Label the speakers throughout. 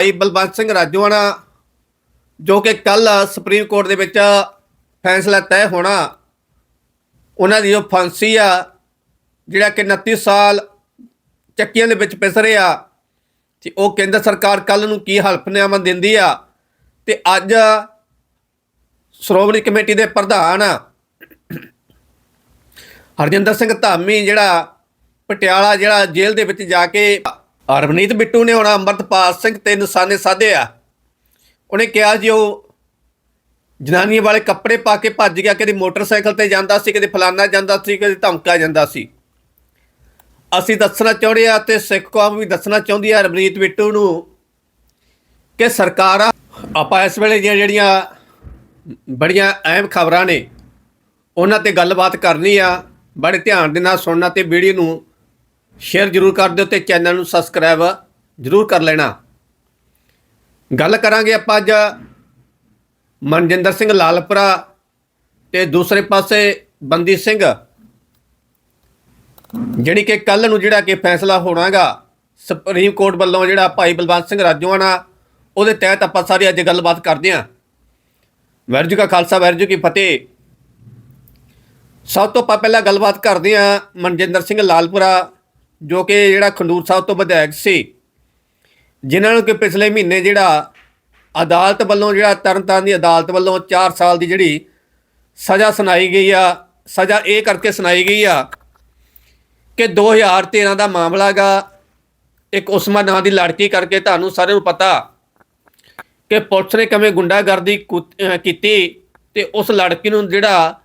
Speaker 1: ਭਾਈ ਬਲਵੰਤ ਸਿੰਘ ਰਾਜੋਆਣਾ ਜੋ ਕਿ ਕੱਲ ਸੁਪਰੀਮ ਕੋਰਟ ਦੇ ਵਿੱਚ ਫੈਸਲਾ ਤੈਅ ਹੋਣਾ, ਉਹਨਾਂ ਦੀ ਜੋ ਫਾਂਸੀ ਆ, ਜਿਹੜਾ ਕਿ 29 ਸਾਲ ਚੱਕੀਆਂ ਦੇ ਵਿੱਚ ਪਿਸ ਰਿਹਾ, ਤੇ ਉਹ ਕੇਂਦਰ ਸਰਕਾਰ ਕੱਲ ਨੂੰ ਕੀ ਹਲਫਨਾਮਾ ਦਿੰਦੀ ਆ, ਤੇ ਅੱਜ ਸ਼੍ਰੋਮਣੀ ਕਮੇਟੀ ਦੇ ਪ੍ਰਧਾਨ ਹਰਜਿੰਦਰ ਸਿੰਘ ਧਾਮੀ, ਜਿਹੜਾ ਪਟਿਆਲਾ, ਜਿਹੜਾ ਜੇਲ੍ਹ ਦੇ ਵਿੱਚ ਜਾ ਕੇ ਅਰਵਨੀਤ ਬਿੱਟੂ ਨੇ ਹੁਣ ਅੰਮ੍ਰਿਤਪਾਲ ਸਿੰਘ ਤੇ ਨਿਸ਼ਾਨੇ ਸਾਧੇ ਆ। ਉਹਨੇ ਕਿਹਾ ਜੀ ਉਹ ਜਨਾਨੀਆਂ ਵਾਲੇ ਕੱਪੜੇ ਪਾ ਕੇ ਭੱਜ ਗਿਆ, ਕਦੇ ਮੋਟਰਸਾਈਕਲ ਤੇ ਜਾਂਦਾ ਸੀ, ਕਦੇ ਫਲਾਨਾ ਜਾਂਦਾ ਸੀ, ਕਦੇ ਧਮਕਾ ਜਾਂਦਾ ਸੀ। ਅਸੀਂ ਦੱਸਣਾ ਚਾਹੁੰਦੇ ਆ ਤੇ ਸਿੱਖ ਕੌਮ ਵੀ ਦੱਸਣਾ ਚਾਹੁੰਦੀ ਆ ਰਵਨੀਤ ਬਿੱਟੂ ਨੂੰ ਕਿ ਸਰਕਾਰਾਂ, ਆਪਾਂ ਇਸ ਵੇਲੇ ਦੀਆਂ ਜਿਹੜੀਆਂ ਬੜੀਆਂ ਅਹਿਮ ਖਬਰਾਂ ਨੇ, ਉਹਨਾਂ ਤੇ ਗੱਲਬਾਤ ਕਰਨੀ ਆ। ਬੜੇ ਧਿਆਨ ਦੇ ਨਾਲ ਸੁਣਨਾ ਤੇ ਵੀਡੀਓ ਨੂੰ ਸ਼ੇਅਰ ਜ਼ਰੂਰ ਕਰ ਦਿਓ ਤੇ ਚੈਨਲ ਨੂੰ ਸਬਸਕ੍ਰਾਈਬ ਜ਼ਰੂਰ ਕਰ ਲੈਣਾ। ਗੱਲ ਕਰਾਂਗੇ ਆਪਾਂ ਅੱਜ ਮਨਜਿੰਦਰ ਸਿੰਘ ਲਾਲਪੁਰਾ ਤੇ ਦੂਸਰੇ ਪਾਸੇ ਬੰਦੀ ਸਿੰਘ। ਜਿਹੜੀ ਕਿ ਕੱਲ ਨੂੰ ਜਿਹੜਾ ਕਿ ਫੈਸਲਾ ਹੋਣਾਗਾ ਸੁਪਰੀਮ ਕੋਰਟ ਵੱਲੋਂ ਜਿਹੜਾ ਭਾਈ ਬਲਵੰਤ ਸਿੰਘ ਰਾਜੋਆਣਾ, ਉਹਦੇ ਤਹਿਤ ਆਪਾਂ ਸਾਰੀ ਅੱਜ ਗੱਲਬਾਤ ਕਰਦੇ ਆਂ ਵਾਹਿਗੁਰੂ ਜੀ ਕਾ ਖਾਲਸਾ ਵਾਹਿਗੁਰੂ ਕੀ ਫਤਿਹ। ਸਭ ਤੋਂ ਪ- ਪਹਿਲਾਂ ਗੱਲਬਾਤ ਕਰਦੇ ਆਂ ਮਨਜਿੰਦਰ ਸਿੰਘ ਲਾਲਪੁਰਾ ਜੋ ਕਿ ਜਿਹੜਾ ਖੰਡੂਰ ਸਾਹਿਬ ਤੋਂ ਵਿਧਾਇਕ ਸੀ, ਜਿਨ੍ਹਾਂ ਨੂੰ ਕਿ ਪਿਛਲੇ ਮਹੀਨੇ ਜਿਹੜਾ ਅਦਾਲਤ ਵੱਲੋਂ ਜਿਹੜਾ ਤਰਨਤਾਰਨ ਦੀ ਅਦਾਲਤ ਵੱਲੋਂ 4 ਸਾਲ ਦੀ ਜਿਹੜੀ ਸਜ਼ਾ ਸੁਣਾਈ ਗਈ ਆ, ਸਜ਼ਾ ਇਹ ਕਰਕੇ ਸੁਣਾਈ ਗਈ ਆ ਕਿ 2013 ਦਾ ਮਾਮਲਾ ਗਾ ਇੱਕ ਉਸਮਾ ਨਾਂ ਦੀ ਲੜਕੀ ਕਰਕੇ ਤੁਹਾਨੂੰ ਸਾਰਿਆਂ ਨੂੰ ਪਤਾ ਕਿ ਪੁਲਿਸ ਨੇ ਕਿਵੇਂ ਗੁੰਡਾਗਰਦੀ ਕੁ- ਕੀਤੀ ਤੇ ਉਸ ਲੜਕੀ ਨੂੰ ਜਿਹੜਾ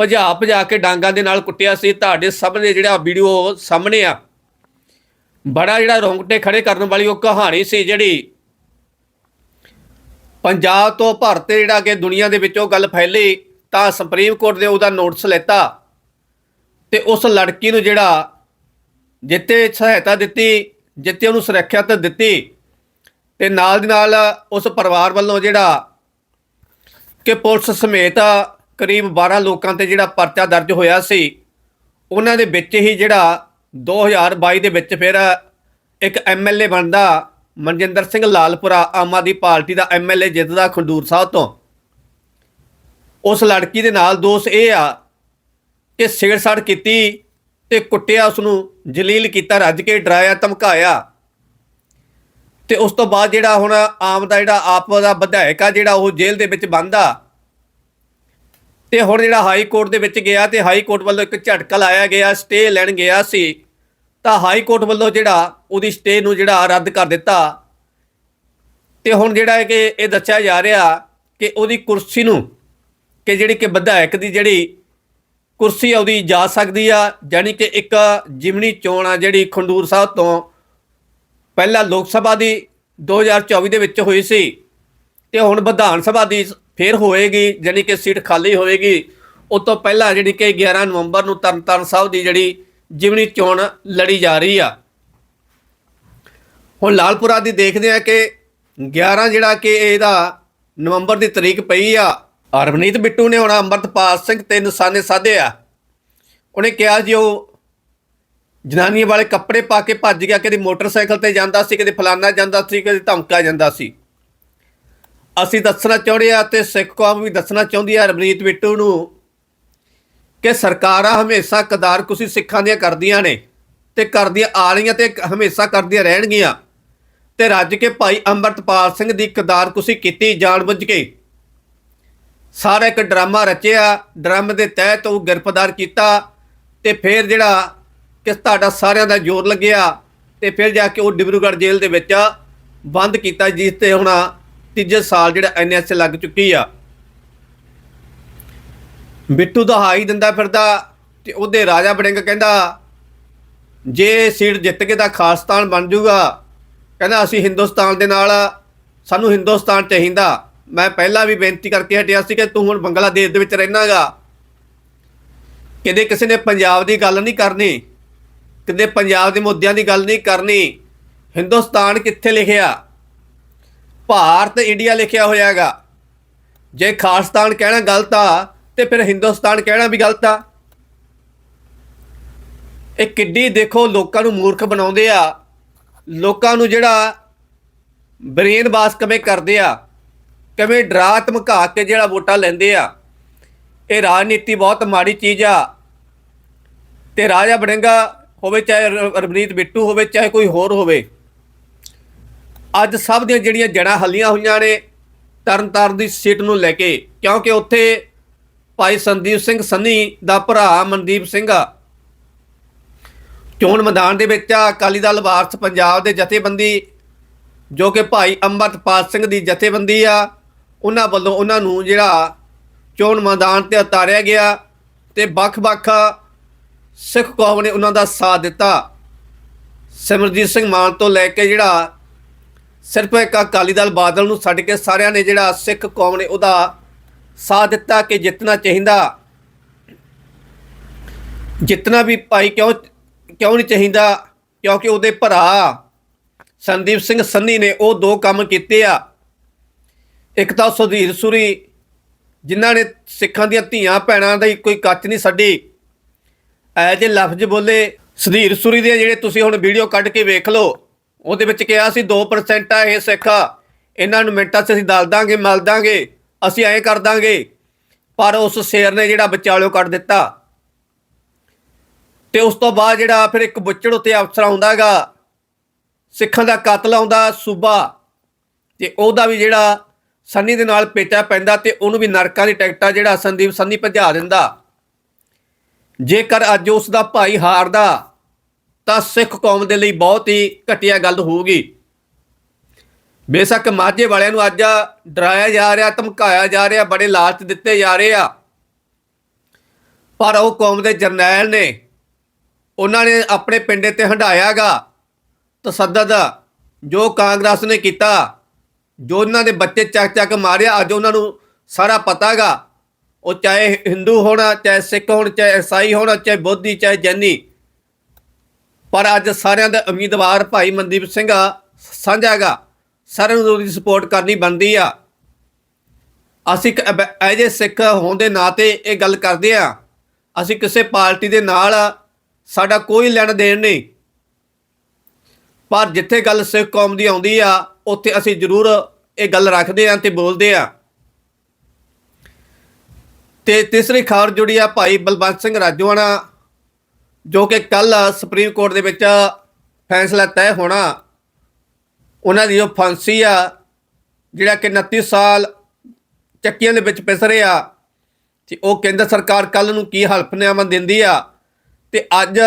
Speaker 1: ਭਜਾ ਭਜਾ ਕੇ ਡਾਂਗਾਂ ਦੇ ਨਾਲ ਕੁੱਟਿਆ ਸੀ। ਤੁਹਾਡੇ ਸਭ ਨੇ ਜਿਹੜਾ ਵੀਡੀਓ ਸਾਹਮਣੇ ਆ। ਬੜਾ ਜਿਹੜਾ ਰੋਂਗਟੇ ਖੜੇ ਕਰਨ ਵਾਲੀ ਉਹ ਕਹਾਣੀ ਸੀ ਜਿਹੜੀ ਪੰਜਾਬ ਤੋਂ ਭਾਰਤ ਤੇ ਜਿਹੜਾ ਕਿ ਦੁਨੀਆ ਦੇ ਵਿੱਚ ਉਹ ਗੱਲ ਫੈਲੀ ਤਾਂ ਸੁਪਰੀਮ ਕੋਰਟ ਨੇ ਉਹਦਾ ਨੋਟਿਸ ਲੈਤਾ ਤੇ ਉਸ ਲੜਕੀ ਨੂੰ ਜਿਹੜਾ ਜਿੱਤੇ ਸਹਾਇਤਾ ਦਿੱਤੀ, ਜਿੱਤੇ ਉਹਨੂੰ ਸੁਰੱਖਿਆ ਦਿੱਤੀ ਤੇ ਨਾਲ ਦੀ ਨਾਲ ਉਸ ਪਰਿਵਾਰ ਵੱਲੋਂ ਜਿਹੜਾ ਕਿ ਪੁਲਿਸ ਸਮੇਤ ਕਰੀਬ 12 ਲੋਕਾਂ ਤੇ ਜਿਹੜਾ ਪਰਚਾ ਦਰਜ ਹੋਇਆ ਸੀ, ਉਹਨਾਂ ਦੇ ਵਿੱਚ ਹੀ ਜਿਹੜਾ 2022 ਦੇ ਵਿੱਚ ਫਿਰ ਇੱਕ ਐਮਐਲਏ ਬਣਦਾ ਮਨਜਿੰਦਰ ਸਿੰਘ ਲਾਲਪੁਰਾ, ਆਮ ਆਦਮੀ ਪਾਰਟੀ ਦਾ ਐਮਐਲਏ ਜਿੱਤਦਾ ਖੰਡੂਰ ਸਾਹਿਬ ਤੋਂ। ਉਸ ਲੜਕੀ ਦੇ ਨਾਲ ਦੋਸ਼ ਇਹ ਆ ਕਿ ਸਿਗਰਸੜ ਕੀਤੀ ਤੇ ਕੁੱਟਿਆ ਉਸ ਨੂੰ ਜਲੀਲ ਕੀਤਾ, ਰੱਜ ਕੇ ਡਰਾਇਆ, ਧਮਕਾਇਆ। ਤੇ ਉਸ ਤੋਂ ਬਾਅਦ ਜਿਹੜਾ ਹੁਣ ਆਮ ਦਾ ਜਿਹੜਾ ਆਪ ਦਾ ਵਿਧਾਇਕ ਆ, ਜਿਹੜਾ ਉਹ ਜੇਲ੍ਹ ਦੇ ਵਿੱਚ ਬੰਦ ਤੇ ਹੁਣ ਜਿਹੜਾ ਹਾਈ ਕੋਰਟ ਦੇ ਵਿੱਚ ਗਿਆ ਤੇ ਹਾਈ ਕੋਰਟ ਵੱਲੋਂ ਇੱਕ ਝਟਕਾ ਲਾਇਆ ਗਿਆ, ਸਟੇ ਲੈਣ ਗਿਆ ਸੀ। ਤਾਂ ਹਾਈ ਕੋਰਟ ਵੱਲੋਂ ਜਿਹੜਾ ਉਹਦੀ ਸਟੇ ਨੂੰ ਜਿਹੜਾ ਰੱਦ ਕਰ ਦਿੱਤਾ। ਤੇ ਹੁਣ ਜਿਹੜਾ ਹੈ ਕਿ ਇਹ ਦੱਸਿਆ ਜਾ ਰਿਹਾ ਕਿ ਉਹਦੀ ਕੁਰਸੀ ਨੂੰ ਕਿ ਜਿਹੜੀ ਕਿ ਵਿਧਾਇਕ ਦੀ ਜਿਹੜੀ ਕੁਰਸੀ ਆ ਉਹਦੀ ਜਾ ਸਕਦੀ ਆ ਜਾਨੀ ਕਿ ਇੱਕ ਜਿਮਨੀ ਚੋਣ ਆ ਜਿਹੜੀ ਖੰਡੂਰ ਸਾਹਿਬ ਤੋਂ ਪਹਿਲਾਂ ਲੋਕ ਸਭਾ ਦੀ 2024 ਦੇ ਵਿੱਚ ਹੋਈ ਸੀ। ਤੇ ਹੁਣ ਵਿਧਾਨ ਸਭਾ ਦੀ ਫੇਰ ਹੋਏਗੀ ਜਾਨੀ ਕਿ ਸੀਟ ਖਾਲੀ ਹੋਏਗੀ। ਉਸ ਤੋਂ ਪਹਿਲਾਂ ਜਿਹੜੀ ਕਿ 11 ਨਵੰਬਰ ਨੂੰ ਤਰਨਤਾਰਨ ਸਾਹਿਬ ਦੀ ਜਿਹੜੀ ਜਿਮਨੀ ਚੋਣ ਲੜੀ ਜਾ ਰਹੀ ਆ। ਹੁਣ ਲਾਲਪੁਰਾ ਦੀ ਦੇਖਦੇ ਆ ਕਿ 11 ਜਿਹੜਾ ਕਿ ਇਹਦਾ ਨਵੰਬਰ ਦੀ ਤਰੀਕ ਪਈ ਆ ਅਰਵਨੀਤ ਬਿੱਟੂ ਨੇ ਹੁਣ ਅੰਮ੍ਰਿਤਪਾਲ ਸਿੰਘ ਤੇ ਨਿਸ਼ਾਨੇ ਸਾਧੇ ਆ। ਉਹਨੇ ਕਿਹਾ ਜੀ ਉਹ ਜਨਾਨੀਆਂ ਵਾਲੇ ਕੱਪੜੇ ਪਾ ਕੇ ਭੱਜ ਗਿਆ, ਕਦੇ ਮੋਟਰਸਾਈਕਲ ਤੇ ਜਾਂਦਾ ਸੀ, ਕਦੇ ਫਲਾਨਾ ਜਾਂਦਾ ਸੀ, ਕਦੇ ਧਮਕਾ ਜਾਂਦਾ ਸੀ। ਅਸੀਂ ਦੱਸਣਾ ਚਾਹੁੰਦੇ ਆ ਤੇ ਸਿੱਖ ਕੌਮ ਵੀ ਦੱਸਣਾ ਚਾਹੁੰਦੀ ਆ ਰਵਨੀਤ ਬਿੱਟੂ ਨੂੰ ਕਿ ਸਰਕਾਰਾਂ ਹਮੇਸ਼ਾ ਕਦਾਰ ਕੁਸੀ ਸਿੱਖਾਂ ਦੀਆਂ ਕਰਦੀਆਂ ਨੇ ਤੇ ਕਰਦੀਆਂ ਆ ਰਹੀਆਂ ਤੇ ਹਮੇਸ਼ਾ ਕਰਦੀਆਂ ਰਹਿਣਗੀਆਂ। ਤੇ ਰੱਜ ਕੇ ਭਾਈ ਅੰਮ੍ਰਿਤਪਾਲ ਸਿੰਘ ਦੀ ਕਦਾਰ ਕੁਸੀ ਕੀਤੀ ਜਾਣਬੁੱਝ ਕੇ ਸਾਰਾ ਇੱਕ ਡਰਾਮਾ ਰਚਿਆ, ਡਰਾਮੇ ਦੇ ਤਹਿਤ ਉਹ ਗ੍ਰਿਫਤਾਰ ਕੀਤਾ ਤੇ ਫਿਰ ਜਿਹੜਾ ਕਿ ਤੁਹਾਡਾ ਸਾਰਿਆਂ ਦਾ ਜ਼ੋਰ ਲੱਗਿਆ ਤੇ ਫਿਰ ਜਾ ਕੇ ਉਹ ਡਿਬਰੂਗੜ੍ਹ ਜੇਲ੍ਹ ਦੇ ਵਿੱਚ ਬੰਦ ਕੀਤਾ, ਜਿਸ ਤੇ ਹੁਣ ਤੀਜੇ ਸਾਲ ਜਿਹੜਾ ਐਨਐਸ ਲੱਗ ਚੁੱਕੀ ਆ। ਬਿੱਟੂ ਦਾ ਦਿੰਦਾ ਫਿਰਦਾ ਤੇ ਉਹਦੇ ਰਾਜਾ ਬੜਿੰਗ ਕਹਿੰਦਾ, ਜੇ ਸੀਟ ਜਿੱਤ ਕੇ ਤਾਂ ਖਾਲਸਤਾਨ ਬਣ ਜਾਊਗਾ ਕਹਿੰਦਾ, ਅਸੀਂ ਹਿੰਦੁਸਤਾਨ ਦੇ ਨਾਲ ਸਾਨੂੰ ਹਿੰਦੁਸਤਾਨ ਚਾਹੀਦਾ। ਮੈਂ ਪਹਿਲਾਂ ਵੀ ਬੇਨਤੀ ਕਰਕੇ ਹਟਿਆ ਸੀ ਕਿ ਤੂੰ ਹੁਣ ਬੰਗਲਾਦੇਸ਼ ਦੇ ਵਿੱਚ ਰਹਿਣਾਗਾ। ਕਿਤੇ ਕਿਸੇ ਨੇ ਪੰਜਾਬ ਦੀ ਗੱਲ ਨਹੀਂ ਕਰਨੀ ਕਿਤੇ ਪੰਜਾਬ ਦੇ ਮੁੱਦਿਆਂ ਦੀ ਗੱਲ ਨਹੀਂ ਕਰਨੀ। ਹਿੰਦੁਸਤਾਨ ਕਿੱਥੇ ਲਿਖਿਆ? ਭਾਰਤ ਇੰਡੀਆ ਲਿਖਿਆ ਹੋਇਆ ਹੈਗਾ ਜੇ ਖਾਲਿਸਤਾਨ ਕਹਿਣਾ ਗਲਤ ਆ, ਤੇ ਫਿਰ ਹਿੰਦੁਸਤਾਨ ਕਹਿਣਾ ਵੀ ਗਲਤ ਆ। ਇਹ ਕਿੱਡੀ ਦੇਖੋ ਲੋਕਾਂ ਨੂੰ ਮੂਰਖ ਬਣਾਉਂਦੇ ਆ। ਲੋਕਾਂ ਨੂੰ ਜਿਹੜਾ ਬ੍ਰੇਨ ਵਾਸ਼ ਕਿਵੇਂ ਕਰਦੇ ਆ, ਕਿਵੇਂ ਡਰਾ ਧਮਕਾ ਕੇ ਜਿਹੜਾ ਵੋਟਾਂ ਲੈਂਦੇ ਆ। ਇਹ ਰਾਜਨੀਤੀ ਬਹੁਤ ਮਾੜੀ ਚੀਜ਼ ਆ। ਤੇ ਰਾਜਾ ਬਣੇਗਾ ਹੋਵੇ, ਚਾਹੇ ਰਵਨੀਤ ਬਿੱਟੂ ਹੋਵੇ, ਚਾਹੇ ਕੋਈ ਹੋਰ ਹੋਵੇ ਅੱਜ ਸਭ ਦੀਆਂ ਜਿਹੜੀਆਂ ਜੜਾਂ ਹੱਲੀਆਂ ਹੋਈਆਂ ਨੇ, ਤਰਨਤਾਰਨ ਦੀ ਸੀਟ ਨੂੰ ਲੈ ਕੇ, ਕਿਉਂਕਿ ਉੱਥੇ ਭਾਈ ਸੰਦੀਪ ਸਿੰਘ ਸੰਨੀ ਦਾ ਭਰਾ ਮਨਦੀਪ ਸਿੰਘ ਆ। ਚੋਣ ਮੈਦਾਨ ਦੇ ਵਿੱਚ ਆ, ਅਕਾਲੀ ਦਲ ਵਾਰਸ ਪੰਜਾਬ ਦੇ ਜਥੇਬੰਦੀ, ਜੋ ਕਿ ਭਾਈ ਅੰਮ੍ਰਿਤਪਾਲ ਸਿੰਘ ਦੀ ਜਥੇਬੰਦੀ ਆ, ਉਹਨਾਂ ਵੱਲੋਂ ਉਹਨਾਂ ਨੂੰ ਜਿਹੜਾ ਚੋਣ ਮੈਦਾਨ ਤੇ ਉਤਾਰਿਆ ਗਿਆ ਤੇ ਵੱਖ-ਵੱਖ ਸਿੱਖ ਕੌਮ ਨੇ ਉਹਨਾਂ ਦਾ ਸਾਥ ਦਿੱਤਾ। ਸਿਮਰਜੀਤ ਸਿੰਘ ਮਾਨ ਤੋਂ ਲੈ ਕੇ ਜਿਹੜਾ ਸਿਰਫ ਇੱਕ ਅਕਾਲੀ ਦਲ ਬਾਦਲ ਨੂੰ ਛੱਡ ਕੇ ਸਾਰਿਆਂ ਨੇ ਜਿਹੜਾ ਸਿੱਖ ਕੌਮ ਨੇ ਉਹਦਾ ਸਾਥ ਦਿੱਤਾ ਕਿ ਜਿੱਤਣਾ ਚਾਹੀਦਾ। ਜਿੱਤਣਾ ਵੀ ਭਾਈ ਕਿਉਂ ਕਿਉਂ ਨਹੀਂ ਚਾਹੀਦਾ? ਕਿਉਂਕਿ ਉਹਦੇ ਭਰਾ ਸੰਦੀਪ ਸਿੰਘ ਸੰਨੀ ਨੇ ਉਹ ਦੋ ਕੰਮ ਕੀਤੇ ਆ। ਇੱਕ ਤਾਂ ਸੁਧੀਰ ਸੁਰੀ, ਜਿਨ੍ਹਾਂ ਨੇ ਸਿੱਖਾਂ ਦੀਆਂ ਧੀਆਂ ਭੈਣਾਂ ਦਾ ਕੋਈ ਕੱਚ ਨਹੀਂ ਛੱਡੀ। ਐ ਜੇ ਲਫ਼ਜ਼ ਬੋਲੇ, ਸੁਧੀਰ ਸੁਰੀ ਦੇ ਜਿਹੜੇ ਤੁਸੀਂ ਹੁਣ ਵੀਡੀਓ ਕੱਢ ਕੇ ਵੇਖ ਲਓ ਉਹਦੇ ਵਿੱਚ ਕਿਹਾ ਸੀ 2% ਆ ਇਹ ਸਿੱਖ ਇਹਨਾਂ ਨੂੰ ਮਿੰਟਾਂ 'ਚ ਅਸੀਂ ਦਲ ਦਾਂਗੇ, ਮਲ ਦਾਂਗੇ, ਅਸੀਂ ਐਂ ਕਰ ਦਾਂਗੇ। ਪਰ ਉਸ ਸ਼ੇਰ ਨੇ ਜਿਹੜਾ ਵਿਚਾਲਿਓ ਕੱਢ ਦਿੱਤਾ। ਤੇ ਉਸ ਤੋਂ ਬਾਅਦ ਜਿਹੜਾ ਫਿਰ ਇੱਕ ਬੁੱਚੜ ਉੱਤੇ ਅਫਸਰ ਆਉਂਦਾਗਾ ਸਿੱਖਾਂ ਦਾ ਕਤਲ ਆਉਂਦਾ, ਸੂਬਾ। ਤੇ ਉਹਦਾ ਵੀ ਜਿਹੜਾ ਸੰਨੀ ਦੇ ਨਾਲ ਪੇਚਾ ਪੈਂਦਾ ਤੇ ਉਹਨੂੰ ਵੀ ਨਰਕਾਂ ਦੀ ਟਿਕਟਾਂ ਜਿਹੜਾ ਸੰਦੀਪ ਸੰਨੀ ਭਜਾ ਦਿੰਦਾ। ਜੇਕਰ ਅੱਜ ਉਸ ਦਾ ਭਾਈ ਹਾਰਦਾ ਤਾਂ ਸਿੱਖ ਕੌਮ ਦੇ ਲਈ ਬਹੁਤ ਹੀ ਘਟੀਆ ਗੱਲ ਹੋਊਗੀ। ਬੇਸ਼ੱਕ ਮਾਝੇ ਵਾਲਿਆਂ ਨੂੰ ਅੱਜ ਡਰਾਇਆ ਜਾ ਰਿਹਾ, ਧਮਕਾਇਆ ਜਾ ਰਿਹਾ, ਬੜੇ ਲਾਲਚ ਦਿੱਤੇ ਜਾ ਰਹੇ ਆ। ਪਰ ਉਹ ਕੌਮ ਦੇ ਜਰਨੈਲ ਨੇ, ਉਹਨਾਂ ਨੇ ਆਪਣੇ ਪਿੰਡੇ ਤੇ ਹੰਡਾਇਆਗਾ ਤਸੱਦਦ, ਜੋ ਕਾਂਗਰਸ ਨੇ ਕੀਤਾ, ਜੋ ਉਹਨਾਂ ਦੇ ਬੱਚੇ ਚੱਕ ਚੱਕ ਮਾਰਿਆ, ਅੱਜ ਉਹਨਾਂ ਨੂੰ ਸਾਰਾ ਪਤਾਗਾ। ਉਹ ਚਾਹੇ ਹਿੰਦੂ ਹੋਣਾ, ਚਾਹੇ ਸਿੱਖ ਹੋਣ, ਚਾਹੇ ਈਸਾਈ ਹੋਣਾ, ਚਾਹੇ ਬੋਧੀ, ਚਾਹੇ ਜੈਨੀ ਪਰ ਅੱਜ ਸਾਰਿਆਂ ਦਾ ਉਮੀਦਵਾਰ ਭਾਈ ਮਨਦੀਪ ਸਿੰਘ ਆ ਸਾਂਝਾਗਾ ਸਾਰਿਆਂ ਨੂੰ ਉਹਦੀ ਸਪੋਰਟ ਕਰਨੀ ਬਣਦੀ ਆ। ਅਸੀਂ ਐਜੇ ਸਿੱਖ ਹੋਣ ਦੇ ਨਾਤੇ ਇਹ ਗੱਲ ਕਰਦੇ ਆ। ਅਸੀਂ ਕਿਸੇ ਪਾਰਟੀ ਦੇ ਨਾਲ ਸਾਡਾ ਕੋਈ ਲੈਣ ਦੇਣ ਨਹੀਂ। ਪਰ ਜਿੱਥੇ ਗੱਲ ਸਿੱਖ ਕੌਮ ਦੀ ਆਉਂਦੀ ਆ, ਉੱਥੇ ਅਸੀਂ ਜ਼ਰੂਰ ਇਹ ਗੱਲ ਰੱਖਦੇ ਆ ਤੇ ਬੋਲਦੇ ਆ। ਤੇ ਤੀਸਰੀ ਖਬਰ ਜੁੜੀ ਆ ਭਾਈ ਬਲਵੰਤ ਸਿੰਘ ਰਾਜੋਆਣਾ। ਜੋ ਕਿ ਕੱਲ ਸੁਪਰੀਮ ਕੋਰਟ ਦੇ ਵਿੱਚ ਫੈਸਲਾ ਤੈਅ ਹੋਣਾ, ਉਹਨਾਂ ਦੀ ਜੋ ਫਾਂਸੀ ਆ, ਜਿਹੜਾ ਕਿ 29 ਸਾਲ ਚੱਕੀਆਂ ਦੇ ਵਿੱਚ ਪਿਸ ਰਿਹਾ, ਤੇ ਉਹ ਕੇਂਦਰ ਸਰਕਾਰ ਕੱਲ ਨੂੰ ਕੀ ਹਲਫਨਾਮਾ ਦਿੰਦੀ ਆ? ਤੇ ਅੱਜ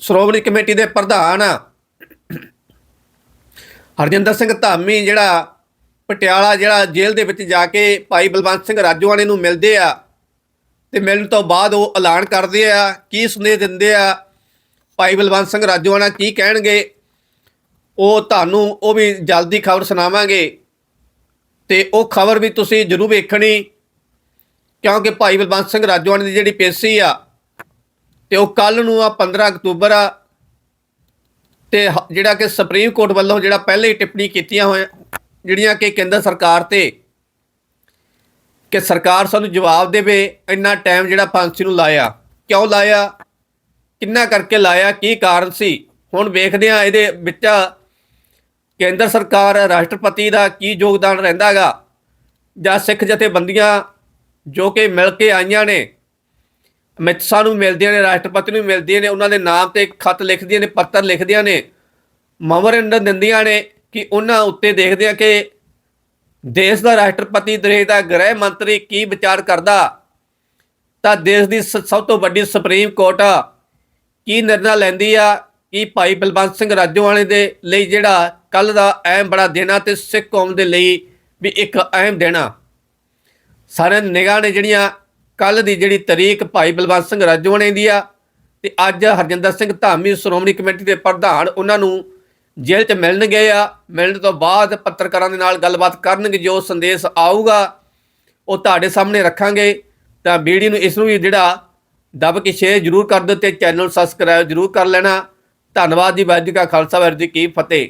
Speaker 1: ਸ਼੍ਰੋਮਣੀ ਕਮੇਟੀ ਦੇ ਪ੍ਰਧਾਨ ਹਰਜਿੰਦਰ ਸਿੰਘ ਧਾਮੀ, ਜਿਹੜਾ ਪਟਿਆਲਾ ਜਿਹੜਾ ਜੇਲ੍ਹ ਦੇ ਵਿੱਚ ਜਾ ਕੇ ਭਾਈ ਬਲਵੰਤ ਸਿੰਘ ਰਾਜੋਆਣੇ ਨੂੰ ਮਿਲਦੇ ਆ ਤੇ ਮਿਲਣ ਤੋਂ ਬਾਅਦ ਉਹ ਐਲਾਨ ਕਰਦੇ ਆ, ਕੀ ਸੁਨੇਹ ਦਿੰਦੇ ਆ, ਭਾਈ ਬਲਵੰਤ ਸਿੰਘ ਰਾਜੋਆਣਾ ਕੀ ਕਹਿਣਗੇ, ਉਹ ਤੁਹਾਨੂੰ, ਉਹ ਵੀ ਜਲਦੀ ਖਬਰ ਸੁਣਾਵਾਂਗੇ ਤੇ ਉਹ ਖਬਰ ਵੀ ਤੁਸੀਂ ਜ਼ਰੂਰ ਵੇਖਣੀ, ਕਿਉਂਕਿ ਭਾਈ ਬਲਵੰਤ ਸਿੰਘ ਰਾਜੋਆਣੇ ਦੀ ਜਿਹੜੀ ਪੇਸ਼ੀ ਆ, ਤੇ ਉਹ ਕੱਲ ਨੂੰ ਆ 15 ਅਕਤੂਬਰ ਆ, ਤੇ ਹ- ਜਿਹੜਾ ਕਿ ਸੁਪਰੀਮ ਕੋਰਟ ਵੱਲੋਂ ਜਿਹੜਾ ਪਹਿਲੇ ਹੀ ਟਿੱਪਣੀ ਕੀਤੀਆਂ ਹੋਏ ਜਿਹੜੀਆਂ ਕਿ ਕੇਂਦਰ ਸਰਕਾਰ ਤੇ ਕਿ ਸਰਕਾਰ ਸਾਨੂੰ ਜਵਾਬ ਦੇਵੇ ਇੰਨਾ ਟਾਈਮ ਜਿਹੜਾ ਫਾਂਸੀ ਨੂੰ ਲਾਇਆ। ਕਿਉਂ ਲਾਇਆ? ਕਿੰਨਾ ਕਰਕੇ ਲਾਇਆ? ਕੀ ਕਾਰਨ ਸੀ? ਹੁਣ ਵੇਖਦੇ ਆ ਇਹਦੇ ਵਿੱਚ ਕੇਂਦਰ ਸਰਕਾਰ, ਰਾਸ਼ਟਰਪਤੀ ਦਾ ਕੀ ਯੋਗਦਾਨ ਰਹਿੰਦਾਗਾ ਜਾਂ ਸਿੱਖ ਜਥੇਬੰਦੀਆਂ ਜੋ ਕਿ ਮਿਲ ਕੇ ਆਈਆਂ ਨੇ ਅਮਿਤ ਸ਼ਾਹ ਨੂੰ ਮਿਲਦੀਆਂ ਨੇ, ਰਾਸ਼ਟਰਪਤੀ ਨੂੰ ਮਿਲਦੀਆਂ ਨੇ, ਉਹਨਾਂ ਦੇ ਨਾਮ ਤੇ ਖਤ ਲਿਖਦੀਆਂ ਨੇ, ਪੱਤਰ ਲਿਖਦੀਆਂ ਨੇ ਮੈਮੋਰੈਂਡਮ ਦਿੰਦੀਆਂ ਨੇ ਕਿ ਉਹਨਾਂ ਉੱਤੇ ਦੇਖਦੇ ਆ ਕਿ ਦੇਸ਼ ਦਾ ਰਾਸ਼ਟਰਪਤੀ ਦੇਸ਼ ਦਾ ਗ੍ਰਹਿ ਮੰਤਰੀ ਕੀ ਵਿਚਾਰ ਕਰਦਾ? ਤਾਂ ਦੇਸ਼ ਦੀ ਸ- ਸਭ ਤੋਂ ਵੱਡੀ ਸੁਪਰੀਮ ਕੋਰਟ ਕੀ ਨਿਰਣਾ ਲੈਂਦੀ ਆ? ਕਿ ਭਾਈ ਬਲਵੰਤ ਸਿੰਘ ਰਾਜੋਆਣੇ ਦੇ ਲਈ ਜਿਹੜਾ ਕੱਲ ਦਾ ਅਹਿਮ ਬੜਾ ਦਿਨ ਆ ਤੇ ਸਿੱਖ ਕੌਮ ਦੇ ਲਈ ਵੀ ਇੱਕ ਅਹਿਮ ਦਿਨ ਆ? ਸਾਰਿਆਂ ਨਿਗਾਹ ਨੇ ਜਿਹੜੀਆਂ ਕੱਲ ਦੀ ਜਿਹੜੀ ਤਰੀਕ ਭਾਈ ਬਲਵੰਤ ਸਿੰਘ ਰਾਜੋਆਣੇ ਦੀ ਆ ਤੇ ਅੱਜ ਹਰਜਿੰਦਰ ਸਿੰਘ ਧਾਮੀ ਸ਼੍ਰੋਮਣੀ ਕਮੇਟੀ ਦੇ ਪ੍ਰਧਾਨ ਉਹਨਾਂ ਨੂੰ ਜੇਲ੍ਹ 'ਚ ਮਿਲਣ ਗਏ ਆ, ਮਿਲਣ ਤੋਂ ਬਾਅਦ ਪੱਤਰਕਾਰਾਂ ਦੇ ਨਾਲ ਗੱਲਬਾਤ ਕਰਨਗੇ, ਜੋ ਸੰਦੇਸ਼ ਆਊਗਾ, ਉਹ ਤੁਹਾਡੇ ਸਾਹਮਣੇ ਰੱਖਾਂਗੇ। ਤਾਂ ਵੀਡੀਓ ਨੂੰ ਇਸ ਨੂੰ ਵੀ ਜਿਹੜਾ ਦੱਬ ਕੇ ਸ਼ੇਅਰ ਜਰੂਰ ਕਰ ਦਿਓ ਤੇ ਚੈਨਲ ਸਬਸਕ੍ਰਾਈਬ ਜਰੂਰ ਕਰ ਲੈਣਾ। ਧੰਨਵਾਦ ਜੀ, ਵਾਹਿਗੁਰੂ ਜੀ ਕਾ ਖਾਲਸਾ, ਵਾਹਿਗੁਰੂ ਜੀ ਕੀ ਫਤਿਹ।